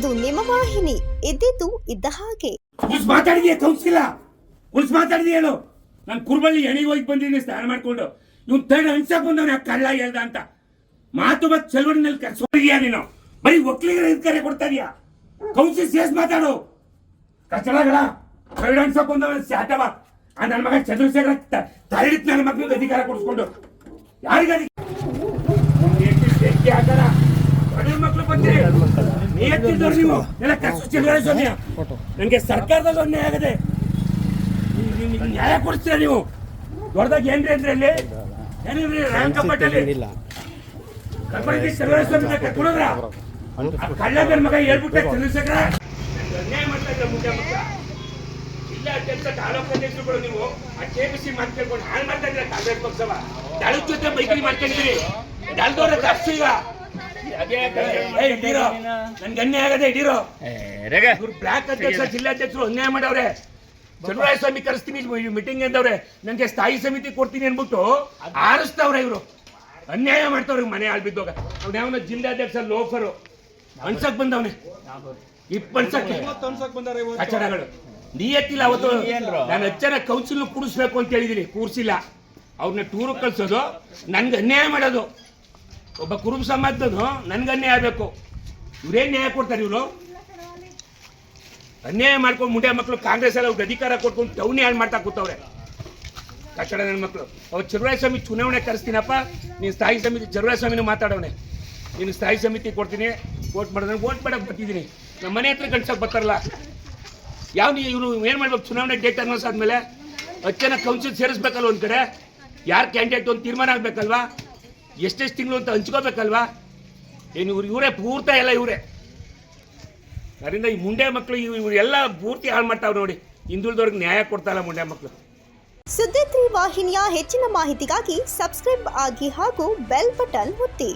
ಇದು ನಿಮ್ಮ ವಾಹಿನಿ ಇದ್ದಿದ್ದು ಇದ್ದ ಹಾಗೆ ಉಳ್ಸ್ ಮಾತಾಡಿದೀಯ ಕೌನ್ಸಿಲ ಕುಸ್ ಮಾತಾಡಿದೀಯ ಹೇಳು ನಾನು ಕುರ್ಬಳ್ಳಿ ಎಣಿಗೆ ಹೋಗಿ ಬಂದಿದ್ದೀನಿ ಸ್ನಾನ ಮಾಡ್ಕೊಂಡು ಇವ್ನು ತಡ ಅನ್ಸಕ್ ಬಂದವನ ಕಳ್ಳ ಹೇಳ್ದ ಅಂತ ಮಾತು ಮತ್ ಚಳವಳಿನಲ್ಲಿ ಕರ್ಸೋದಿದ್ಯಾ ನೀನು ಬರೀ ಒಕ್ಲಿಗರ ಕರೆ ಕೊಡ್ತಾ ಇದೀಯಾ ಕೌನ್ಸಿಲ್ ಸೇಸ್ ಮಾತಾಡು ಕಚಡಗಳ ತಡ ಅನ್ಸಕ್ ಬಂದವನ ಸ್ಯಾಟವ ಆ ನನ್ನ ಮಗ ಚಂದ್ರಶೇಖರ ತರಡಿತ್ ನನ್ನ ಮಕ್ಳಿಗೆ ಅಧಿಕಾರ ಕೊಡಿಸ್ಕೊಂಡು ಯಾರಿಗ ಹಾಕಲ್ಲ ಮಕ್ಳು ಬಂದಿರಿ ನಿಯತ್ತಿದ್ದವ್ರು ನೀವು? ಎಲ್ಲ ಕಸು ನಂಗೆ ಸ್ವಾಮಿ ನನಗೆ ಸರ್ಕಾರದಲ್ಲಿ ಅನ್ಯಾಯ ಆಗದೆ. ನ್ಯಾಯ ಕೊಡಿಸ್ತೀರ ನೀವು? ದೊಡ್ಡದಾಗ ಏನ್ರಿ ಅಂದ್ರೆ ಅಲ್ಲಿ ಏನಿದ್ರಿ ರಂಗಪಟ್ಟಲ್ಲಿ ಕರ್ನಾಟಕ ಚಂದ್ರಸ್ವಾಮಿ ಕರ್ಕೊಂಡ್ರ ಕಳ್ಳಗನ ಮಗ ಹೇಳ್ಬಿಟ್ಟೆ ಚಂದ್ರಶೇಖರ. ಅನ್ಯಾಯ ಮಾಡ್ತಾ ಇದ್ರ ಮುಂದೆ ಮಕ್ಕ ಜಿಲ್ಲಾ ಅಧ್ಯಕ್ಷ ತಾಲೂಕು ಅಧ್ಯಕ್ಷರುಗಳು ನೀವು ಆ ಕೆಪಿಸಿ ಮಾತು ಕೇಳ್ಕೊಂಡು ಹಾಳು ಮಾಡ್ತಾ ಇದ್ರ ಕಾಂಗ್ರೆಸ್ ಪಕ್ಷವ ದಳದ ಜೊತೆ ಮೈತ್ರಿ ಮಾಡ್ಕೊಂಡಿದ್ದೀರಿ. ದಳದವ್ರ ಕರ್ಸು ಈಗ. ನನ್ಗೆ ಅನ್ಯಾಯ ಆಗದೆ ಹಿಡೀರೋ ಇವ್ರು ಬ್ಲಾಕ್ ಅಧ್ಯಕ್ಷ ಜಿಲ್ಲಾಧ್ಯಕ್ಷರು ಅನ್ಯಾಯ ಮಾಡವ್ರೆ. ಚಂದ್ರಾಯ ಸ್ವಾಮಿ ಕರೆಸ್ತೀನಿ ಮೀಟಿಂಗ್ ಎಂದವ್ರೆ ನನಗೆ ಸ್ಥಾಯಿ ಸಮಿತಿ ಕೊಡ್ತೀನಿ ಅನ್ಬಿಟ್ಟು ಆರಿಸ್ತವ್ರೆ ಇವರು. ಅನ್ಯಾಯ ಮಾಡ್ತಾವ್ರಿ ಮನೆ ಆಳ್ ಬಿದ್ದೋಗ. ಅವ್ನ ಯಾವನ ಜಿಲ್ಲಾಧ್ಯಕ್ಷ ಲೋಫರು. ಅನ್ಸಕ್ ಬಂದವನೇ. ಇಪ್ಪ ಅನ್ಸಕ್ಕೆ. ಕಚಡಗಳು ನಿಯತ್ತಿಲ್ಲ ಅವತ್ತು. ನಾನು ಅಚ್ಚನ ಕೌನ್ಸಿಲ್ ಕೂಡಿಸ್ಬೇಕು ಅಂತ ಹೇಳಿದೀನಿ. ಕೂರ್ಸಿಲ್ಲ ಅವ್ರನ್ನ ಟೂರ್ ಕಳ್ಸೋದು. ನನ್ಗೆ ಅನ್ಯಾಯ ಮಾಡೋದು. ಒಬ್ಬ ಕುರುಬ ಸಮಾಜದನು ನನ್ಗೆ ಅನ್ಯಾಯ ಆಗಬೇಕು. ಇವ್ರೇನ್ ನ್ಯಾಯ ಕೊಡ್ತಾರೆ ಇವರು? ಅನ್ಯಾಯ ಮಾಡ್ಕೊಂಡು ಮುಂಡೆ ಮಕ್ಕಳು ಕಾಂಗ್ರೆಸ್ ಎಲ್ಲ ಅವ್ರಿಗೆ ಅಧಿಕಾರ ಕೊಟ್ಕೊಂಡು ಟೌನಿ ಹಾಳು ಮಾಡ್ತಾ ಕೂತವ್ರೆ. ಕಟ್ಟಡ ನನ್ನ ಮಕ್ಕಳು ಅವ್ರು ಚರುರಾಯ ಸ್ವಾಮಿ ಚುನಾವಣೆ ಕರೆಸ್ತೀನಪ್ಪ, ನೀನು ಸ್ಥಾಯಿ ಸಮಿತಿ ಚರುರಾಯ ಸ್ವಾಮಿನೂ ಮಾತಾಡವನೆ. ನೀನು ಸ್ಥಾಯಿ ಸಮಿತಿ ಕೊಡ್ತೀನಿ ವೋಟ್ ಮಾಡಿದ್ರೆ ವೋಟ್ ಮಾಡಕ್ಕೆ ಬರ್ತಿದ್ದೀನಿ. ನಮ್ಮ ಮನೆ ಹತ್ರ ಕಳ್ಸೋಕೆ ಬರ್ತಾರಲ್ಲ. ಯಾವ ನೀ ಇವರು ಏನು ಮಾಡ್ಬೇಕು? ಚುನಾವಣೆ ಡೇಟ್ ಅನೌನ್ಸ್ ಆದಮೇಲೆ ಹತ್ತು ಕೌನ್ಸಿಲ್ ಸೇರಿಸ್ಬೇಕಲ್ವ ಒಂದು ಕಡೆ? ಯಾರು ಕ್ಯಾಂಡಿಡೇಟ್ ಒಂದು ತೀರ್ಮಾನ ಆಗಬೇಕಲ್ವಾ? ಎಷ್ಟೆಷ್ಟು ತಿಂಗಳು ಅಂತ ಹಂಚ್ಕೋಬೇಕಲ್ವಾ? ಏನು ಇವ್ರು ಇವರೇ ಪೂರ್ತ ಎಲ್ಲ ಇವರೇ. ಅದರಿಂದ ಈ ಮುಂಡೆ ಮಕ್ಕಳು ಇವರೆಲ್ಲ ಪೂರ್ತಿ ಹಾಳು ಮಾಡ್ತಾವ್ ನೋಡಿ. ಹಿಂದುಳಿದವ್ರಿಗೆ ನ್ಯಾಯ ಕೊಡ್ತಾರ ಮುಂಡೆ ಮಕ್ಕಳು ಸುದ್ದಿ ವಾಹಿನಿಯ ಹೆಚ್ಚಿನ ಮಾಹಿತಿಗಾಗಿ ಸಬ್ಸ್ಕ್ರೈಬ್ ಆಗಿ ಹಾಗೂ ಬೆಲ್ ಬಟನ್ ಒತ್ತಿ.